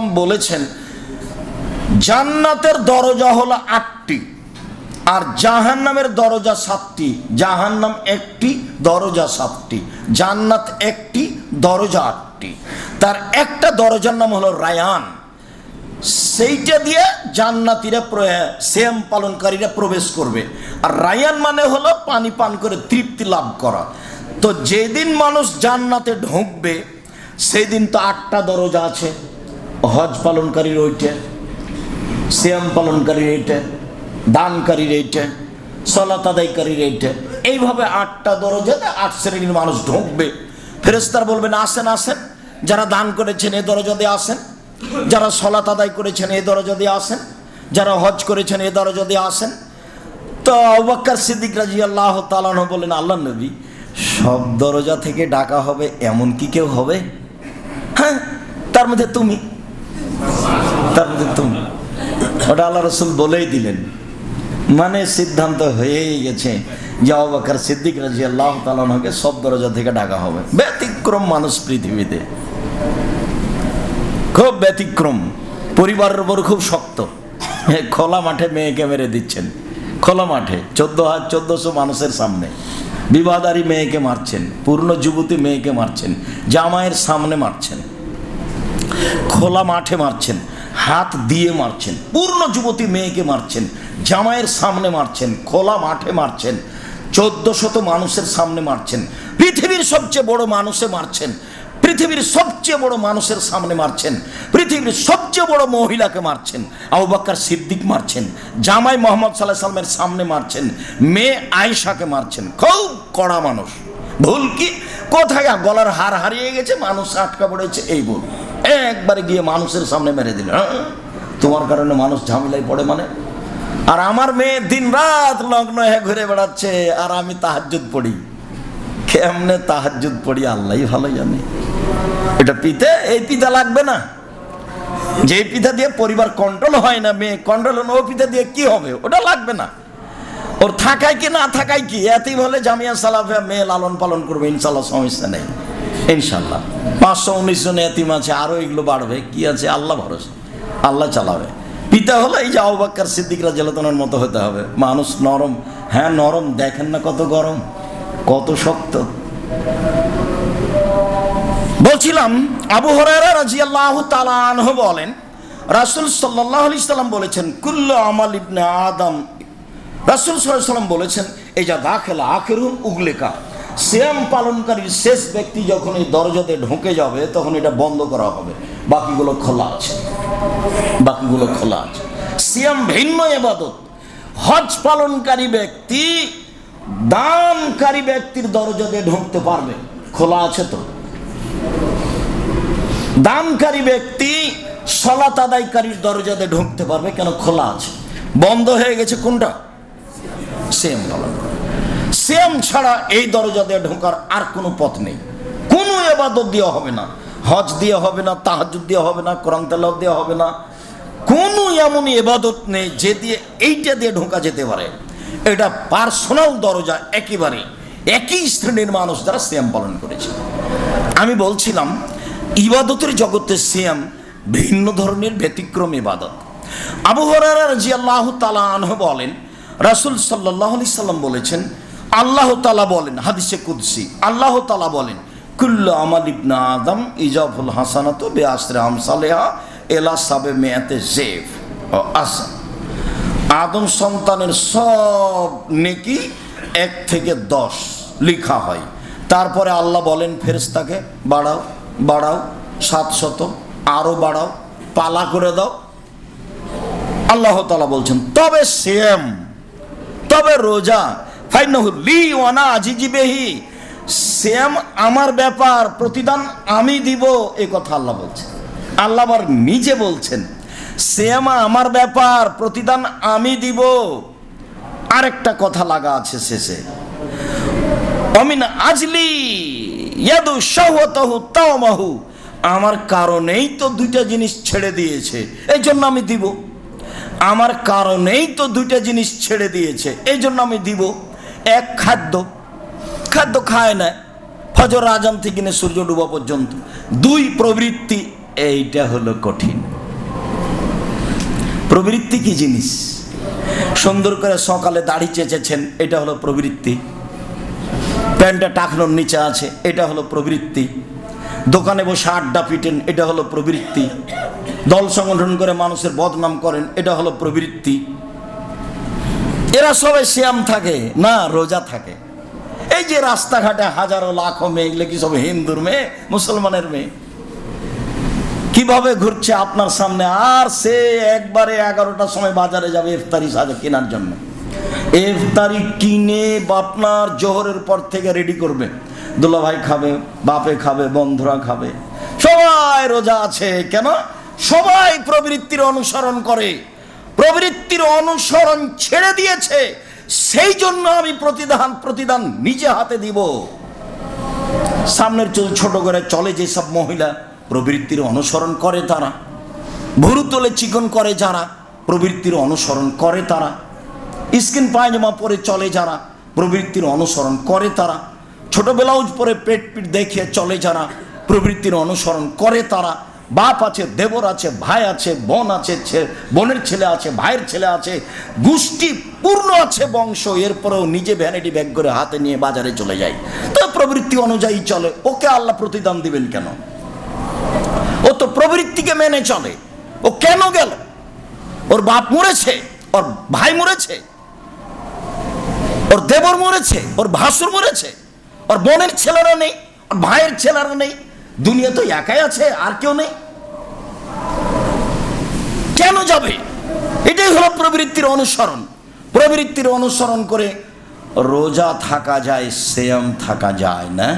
বলেছেন, জান্নাতের দরজা হলো আটটি আর জাহান্নামের দরজা সাতটি। জাহান্নাম একটি, দরজা সাতটি। জান্নাত একটি, দরজা আটটি। তার একটা দরজার নাম হলো রায়ান। সেইটা দিয়ে জান্নাতিরা সেম পালনকারীরা প্রবেশ করবে। আর রায়ান মানে হলো পানি পান করে তৃপ্তি লাভ করা। তো যেদিন মানুষ জান্নাতে ঢুকবে, সেদিন তো আটটা দরজা আছে। হজ পালনকারীর ওইটা শ্যাম পালনকারীর এইটা, দানকারীর এইটা, সলাত আদায়কারীর এইটা। এইভাবে আটটা দরজাতে আট শ্রেণির মানুষ ঢুকবে। ফেরেস্তার বলবেন, আসেন আসেন। যারা দান করেছেন, এ দরজা দিয়ে আসেন। যারা সলাত আদায় করেছেন, এ দরজা দিয়ে আসেন। যারা হজ করেছেন, এ দরজা দিয়ে আসেন। তো অবাক্কার সিদ্দিক রাজি আল্লাহ তালান বলেন আল্লাহ নবী, সব দরজা থেকে ডাকা হবে, এমন কি কেউ হবে? হ্যাঁ তার মধ্যে তুমি তুমি। ওটা আল্লাহ রসুল বলেই দিলেন। মানে সিদ্ধান্ত হয়েই গেছে যে অবাকার সিদ্দিক রাজি আল্লাহ সব দরজা থেকে ডাকা হবে। ব্যতিক্রম মানুষ পৃথিবীতে। খুব ব্যতিক্রম। পরিবারের উপর খুব শক্ত। খোলা মাঠে মেয়েকে মেরে দিচ্ছেন। খোলা মাঠে। চোদ্দ হাজার চোদ্দশো মানুষের সামনে। বিবাহদারী মেয়েকে মারছেন। পূর্ণ যুবতী মেয়েকে মারছেন। জামাইয়ের সামনে মারছেন। খোলা মাঠে মারছেন। হাত দিয়ে মারছেন, পূর্ণ যুবতী মেয়েকে মারছেন, জামাইয়ের সামনে মারছেন, খোলা মাঠে মারছেন চোদ্দ শত মানুষের সামনে মারছেন, পৃথিবীর সবচেয়ে বড় মানুষে মারছেন, পৃথিবীর সবচেয়ে বড় মানুষের সামনে মারছেন, পৃথিবীর সবচেয়ে বড় মহিলাকে মারছেন, আবু সিদ্দিক মারছেন, জামাই মোহাম্মদ সাল্লাহ সাল্লামের সামনে মারছেন, মেয়ে আয়েশাকে মারছেন, খুব কড়া মানুষ। ভুল কি? কোথায়? গলার হার হারিয়ে গেছে, মানুষ আটকা পড়েছে, এই ভুল একবারে গিয়ে মানুষের সামনে মেরে দিল হ্যাঁ? তোমার কারণে মানুষ ঝামেলায় পড়ে মানে? আর আমার মেয়ে দিন রাত লগ্ন হয়ে ঘুরে বেড়াচ্ছে, আর আমি তাহাজ্জুদ পড়ি। কেমনে তাহাজ্জুদ পড়ি আল্লাহ ভালো জানে। এটা পিতে, এই পিতা লাগবে না। যে পিতা দিয়ে পরিবার কন্ট্রোল হয় না, মেয়ে কন্ট্রোল ও পিতা দিয়ে কি হবে? ওটা লাগবে না। ওর থাকায় কি, না থাকায় কি? এতই বলে জামিয়া সালাফিয়া মেয়ে লালন পালন করবে, ইনশাল্লাহ সমস্যা নেই। ইনশাল্লাহ। পাঁচশো উনিশ জন এতিম আছে আরও এগুলো বাড়বে। কি আছে? আল্লাহ ভরসা। আল্লাহ চালাবে। পিতা হলো এই যে আবাক্কার সিদ্দিকরা জেলাতনের মতো হতে হবে। মানুষ নরম। হ্যাঁ নরম। দেখেন না কত গরম। কত শক্ত। বলছিলাম, আবু হরারা রাজি আল্লাহ তালানহ বলেন, রাসুল সাল্লাহ আলি সাল্লাম বলেছেন, কুল্ল আমাল ইবনে আদম। রাসুল সাল্লাম বলেছেন এই যা দাখেলা আখেরুম উগলেকা। শ্যাম পালনকারীর শেষ ব্যক্তি যখন এই দরজাতে ঢুকে যাবে, তখন এটা বন্ধ করা হবে। বাকিগুলো খোলা আছে। বাকিগুলো খোলা আছে। সিয়াম ভিন্ন এবাদত। হজ পালনকারী ব্যক্তি দানকারী ব্যক্তির দরজা দিয়ে ঢুকতে পারবে। খোলা আছে তো? দানকারী ব্যক্তি সলাত আদায়কারীর দরজাতে ঢুকতে পারবে, কেন খোলা আছে? বন্ধ হয়ে গেছে কোনটা? সেম পালন সেম ছাড়া এই দরজা দিয়ে ঢোকার আর কোনো পথ নেই। কোনো এবাদত দেওয়া হবে না। হজ দিয়ে হবে না তাহাজুদ দিয়ে হবে না, কোরআন তেলাওয়াত দেওয়া হবে না। কোনো এমন এবাদত নেই যে দিয়ে এইটা দিয়ে ঢোকা যেতে পারে। এটা পার্সোনাল দরজা একেবারে একই শ্রেণির মানুষ যারা সিয়াম পালন করেছে। আমি বলছিলাম, ইবাদতের জগতে সিয়াম ভিন্ন ধরনের ব্যতিক্রম ইবাদত। আবু হরারা রাজি আল্লাহ তালা আনহ বলেন, রাসুল সাল্লাহ আলি সাল্লাম বলেছেন আল্লাহ তালা বলেন, হাদিসে কুদ্সি, আল্লাহ তালা বলেন, কুল্লু আমাল ইবনা আদম ইজাফুল হাসানাত বে আসরে আমসালেহা এলা সাবে মেয়াতে জেফ। ও আসা আদম সন্তানের সব নেকি এক থেকে দশ লিখা হয়। তারপরে আল্লাহ বলেন ফেরেস্তাকে বাড়াও বাড়াও সাতশত আরও বাড়াও, পালা করে দাও। আল্লাহ তালা বলছেন, তবে সেম তবে রোজা লি ওয়ানা আজিজিবেহি সেম আমার ব্যাপার, প্রতিদান আমি দিব, এ কথা আল্লাহ বলছেন। আল্লাহ আবার নিজে বলছেন, সেম আমার ব্যাপার, প্রতিদান আমি দিব। আরেকটা কথা লাগা আছে শেষে। অমিন আজলি ইয়াদু শাহওয়াতাহু তাওমাহু। আমার কারণেই তো দুইটা জিনিস ছেড়ে দিয়েছে এই জন্য আমি দিব। আমার কারণেই তো দুইটা জিনিস ছেড়ে দিয়েছে এই জন্য আমি দিব। এক খাদ্য খাদ্য খায় না। ফজর আজান থেকে নিয়ে সূর্য ডুবা পর্যন্ত। দুই প্রবৃত্তি, এইটা হলো কঠিন। প্রবৃত্তি কি জিনিস? সুন্দর করে সকালে দাড়ি চেঁচেছেন, এটা হলো প্রবৃত্তি। প্যান্টটা টাকনোর নিচে আছে, এটা হলো প্রবৃত্তি। দোকানে বসে আড্ডা পিটেন, এটা হলো প্রবৃত্তি। দল সংগঠন করে মানুষের বদনাম করেন, এটা হলো প্রবৃত্তি। এরা সবাই শ্যাম থাকে, না রোজা থাকে। এই যে রাস্তাঘাটে হাজারো লাখো মেয়ে, এগুলো কি সব হিন্দুর মেয়ে, মুসলমানের মেয়ে? কীভাবে ঘুরছে আপনার সামনে? আর সে একবারে এগারোটার সময় বাজারে যাবে ইফতারি সাজা কেনার জন্য। ইফতারি কিনে আপনার জোহরের পর থেকে রেডি করবে। দুলাভাই খাবে, বাপে খাবে, বন্ধুরা খাবে। সবাই রোজা আছে, কেন? সবাই প্রবৃত্তির অনুসরণ করে। প্রবৃত্তির অনুসরণ ছেড়ে দিয়েছে, সেই জন্য আমি প্রতিদান প্রতিদান নিজে হাতে দিব। সামনের চুল ছোট করে চলে যেসব মহিলা, প্রবৃত্তির অনুসরণ করে তারা। ভুরু তোলে চিকন করে যারা, প্রবৃত্তির অনুসরণ করে তারা। স্কিন পায়জামা পরে চলে যারা, প্রবৃত্তির অনুসরণ করে তারা। ছোট ব্লাউজ পরে পেট পিট দেখিয়ে চলে যারা, প্রবৃত্তির অনুসরণ করে তারা। বাপ আছে, দেবর আছে, ভাই আছে, বোন আছে বোনের ছেলে আছে, ভাইয়ের ছেলে আছে, গোষ্ঠী পূর্ণ আছে বংশ, এরপরেও নিজে ভ্যানিটি ব্যাগ করে হাতে নিয়ে বাজারে চলে যায়। তো প্রবৃত্তি অনুযায়ী চলে। ওকে আল্লাহ প্রতিদান দিবেন কেন? ও তো প্রবৃত্তিকে মেনে চলে। ও কেন গেল? ওর বাপ মরেছে, ওর ভাই মরেছে, ওর দেবর মরেছে, ওর ভাসুর মরেছে, ওর বোনের ছেলেরা নেই, ওর ভাইয়ের ছেলেরা নেই। দুনিয়া তো একাই আছে, আর কেউ নেই। কেন যাবে? এটাই হলো প্রবৃত্তির অনুসরণ। প্রবৃত্তির অনুসরণ করে রোজা থাকা যায়, সেয়াম থাকা যায় না।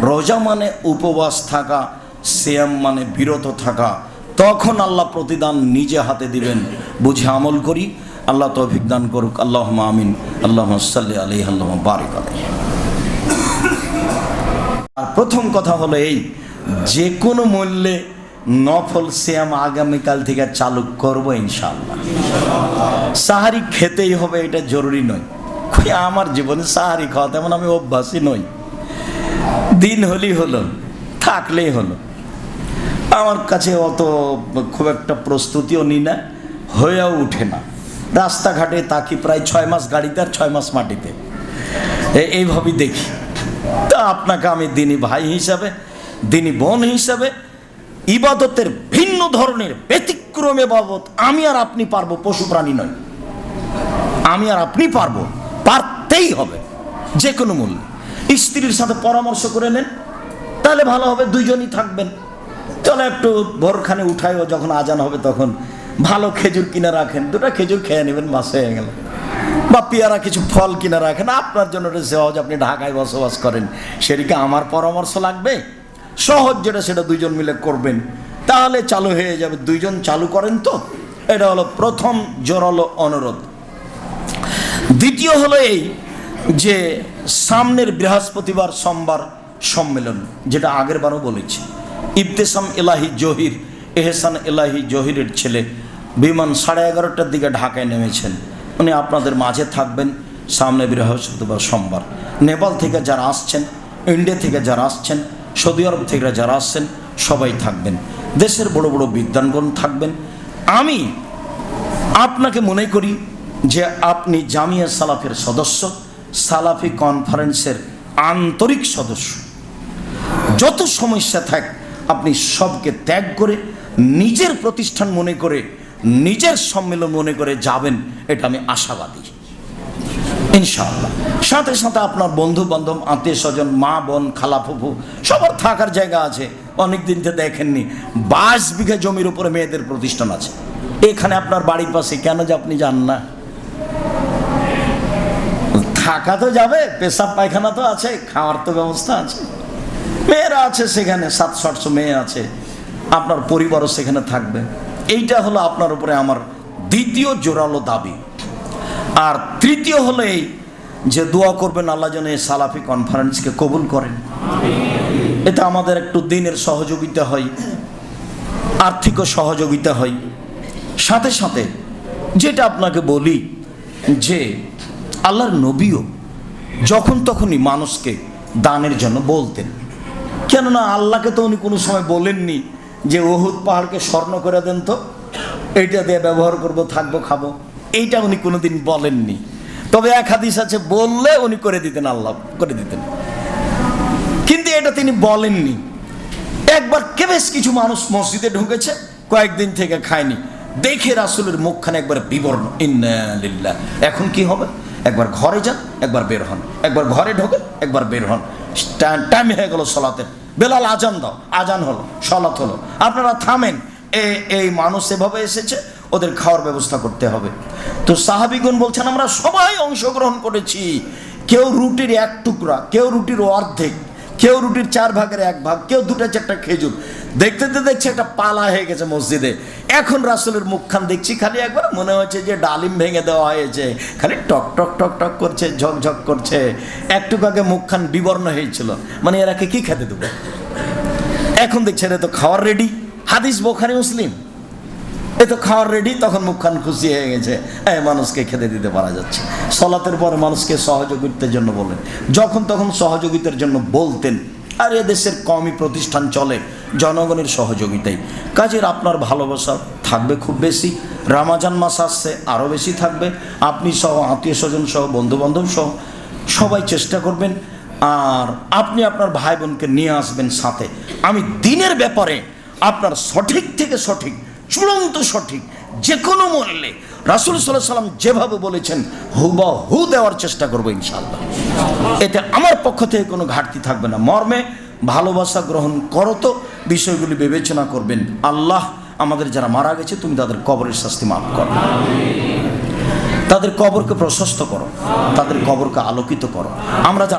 রোজা মানে উপবাস থাকা, সেয়াম মানে বিরত থাকা। তখন আল্লাহ প্রতিদান নিজে হাতে দিবেন। বুঝে আমল করি। আল্লাহ তৌফিক দান করুক। আল্লাহ আমিন। আল্লাহ সাল্লি আলি আল্লাহ বারিক আর প্রথম কথা হলো এই যে কোনো মূল্যে নফল শ্যাম আগামীকাল থেকে চালু করব ইনশাল্লাহ সাহারি খেতেই হবে, এটা জরুরি নয়। আমার জীবনে সাহারি খাওয়া তেমন আমি অভ্যাসই নই। দিন হলেই হলো, থাকলেই হলো। আমার কাছে অত খুব একটা প্রস্তুতিও নিই না, হয়েও উঠে না। রাস্তাঘাটে তাকি প্রায় ছয় মাস গাড়িতে আর ছয় মাস মাটিতে। এইভাবেই দেখি। তা আপনাকে আমি দিনী ভাই হিসাবে দিনী বোন হিসাবে ইবাদতের ভিন্ন ধরনের ব্যতিক্রমে বাবদ আমি আর আপনি পারব, পশু প্রাণী নয়। আমি আর আপনি পারব, পারতেই হবে যে কোনো মূল্যে। স্ত্রীর সাথে পরামর্শ করে নেন, তাহলে ভালো হবে, দুইজনই থাকবেন। চলো একটু ভোরখানে উঠাইও যখন আজান হবে তখন ভালো খেজুর কিনে রাখেন, দুটো খেজুর খেয়ে নেবেন মাস হয়ে গেল। বা পেয়ারা কিছু ফল কিনে রাখেন, আপনার জন্য সহজ আপনি ঢাকায় বসবাস করেন সেদিকে আমার পরামর্শ লাগবে? সহজ যেটা সেটা দুইজন মিলে করবেন, তাহলে চালু হয়ে যাবে। দুইজন চালু করেন তো? এটা হলো প্রথম জোরালো অনুরোধ। দ্বিতীয় হলো এই যে সামনের বৃহস্পতিবার সোমবার সম্মেলন, যেটা আগের বারও বলেছি। ইবতেসাম এলাহি জহির, এহসান এলাহি জহিরের ছেলে বিমান সাড়ে এগারোটার দিকে ঢাকায় নেমেছেন। উনি আপনাদের মাঝে থাকবেন সামনে বৃহস্পতিবার সোমবার। নেপাল থেকে যারা আসছেন, ইন্ডিয়া থেকে যারা আসছেন সৌদি আরব থেকে যারা আসছেন, সবাই থাকবেন। দেশের বড় বড় বিদ্যানগণ থাকবেন। আমি আপনাকে মনে করি যে আপনি জামিয়া সালাফের সদস্য, সালাফি কনফারেন্সের আন্তরিক সদস্য। যত সমস্যা থাক, আপনি সবকে ত্যাগ করে, নিজের প্রতিষ্ঠান মনে করে, নিজের সম্মেলন মনে করে যাবেন, এটা আমি আশাবাদী। ইনশাআল্লাহ। সাথে সাথে আপনার বন্ধু বান্ধব আত্মীয় স্বজন মা, বোন, খালা, ফুফু, সবার থাকার জায়গা আছে। অনেক দিন তো দেখেননি। বাইশ বিঘা জমির উপরে মেয়েদের প্রতিষ্ঠান আছে। এখানে আপনার বাড়ির পাশে কেন যে আপনি যান না? থাকা তো যাবে, পেশাব পায়খানা তো আছে, খাওয়ার তো ব্যবস্থা আছে। মেয়েরা আছে সেখানে, সাতশো আটশো মেয়ে আছে। আপনার পরিবারও সেখানে থাকবে। এইটা হলো আপনার উপরে আমার দ্বিতীয় জোরালো দাবি। আর তৃতীয় হলো এই যে দোয়া করবেন আল্লাহ যেন এই সালাফি কনফারেন্সকে কবুল করেন। এতে আমাদের একটু দিনের সহযোগিতা হয় আর্থিকও সহযোগিতা হয়। সাথে সাথে যেটা আপনাকে বলি যে আল্লাহর নবীও যখন তখনই মানুষকে দানের জন্য বলতেন। কেননা আল্লাহকে তো উনি কোনো সময় বলেননি যে ওহুদ পাহাড়কে স্বর্ণ করে দেন তো, এইটা দিয়ে ব্যবহার করব, থাকব, খাব। এইটা উনি কোনোদিন বলেননি। তবে এক হাদিস আছে, বললে উনি করে দিতেন আল্লাহ, করে দিতেন। কিন্তু এটা তিনি বলেননি। একবার কে বেশ কিছু মানুষ মসজিদে ঢুকেছে, কয়েকদিন থেকে খায়নি। দেখে রাসুলের মুখখানে একবার বিবর্ণ, ইন্না লিল্লাহ। এখন কি হবে? একবার ঘরে যান, একবার বের হন। একবার ঘরে ঢোকে একবার বের হন। টাইম হয়ে গেল সলাতের। বেলাল আজান দাও। আজান হলো, সলাত হলো। আপনারা থামেন। এই মানুষ এভাবে এসেছে ওদের খাওয়ার ব্যবস্থা করতে হবে। তো সাহাবিগুন বলছেন, আমরা সবাই অংশগ্রহণ করেছি। কেউ রুটির এক টুকরা, কেউ রুটির অর্ধেক, কেউ রুটির চার ভাগের এক ভাগ, কেউ দুটা চারটা খেজুর। দেখতে দেখতে দেখছি একটা পালা হয়ে গেছে মসজিদে। এখন রাসুলের মুখখান দেখছি, খালি একবার মনে হচ্ছে যে ডালিম ভেঙে দেওয়া হয়েছে। খালি টক টক টক টক করছে ঝকঝক করছে। একটুকু আগে মুখখান বিবর্ণ হয়েছিল। মানে এরাকে কি খেতে দেবো? এখন দেখছে, এরা তো খাওয়ার রেডি হাদিস বোখারি, মুসলিম। এ তো খাওয়ার রেডি তখন মুখখান খুশি হয়ে গেছে। এই মানুষকে খেতে দিতে পারা যাচ্ছে। সলাতের পরে মানুষকে সহযোগিতার জন্য বলেন যখন তখন সহযোগিতার জন্য বলতেন, আর এদেশের কমই প্রতিষ্ঠান চলে, জনগণের সহযোগিতায় কাজের আপনার ভালোবাসা থাকবে খুব বেশি, রামাজান মাস আসছে আরও বেশি থাকবে। আপনি সহ, আত্মীয় স্বজন সহ, বন্ধুবান্ধব সহ, সবাই চেষ্টা করবেন, আর আপনি আপনার ভাই বোনকে নিয়ে আসবেন সাথে। আমি দিনের ব্যাপারে আপনার সঠিক থেকে সঠিক চূড়ান্ত সঠিক যে কোনো মূল্যে। রাসুল সাল্লাহ সাল্লাম যেভাবে বলেছেন হুবা হু দেওয়ার চেষ্টা করব ইনশাল্লাহ এতে আমার পক্ষ থেকে কোনো ঘাটতি থাকবে না। মর্মে ভালোবাসা গ্রহণ করো তো, বিষয়গুলি বিবেচনা করবেন। আল্লাহ আমাদের যারা মারা গেছে, তুমি তাদের কবরের শাস্তি মাফ করো। তাদের কবরকে প্রশস্ত করো, তাদের কবরকে আলোকিত করো। আমরা যারা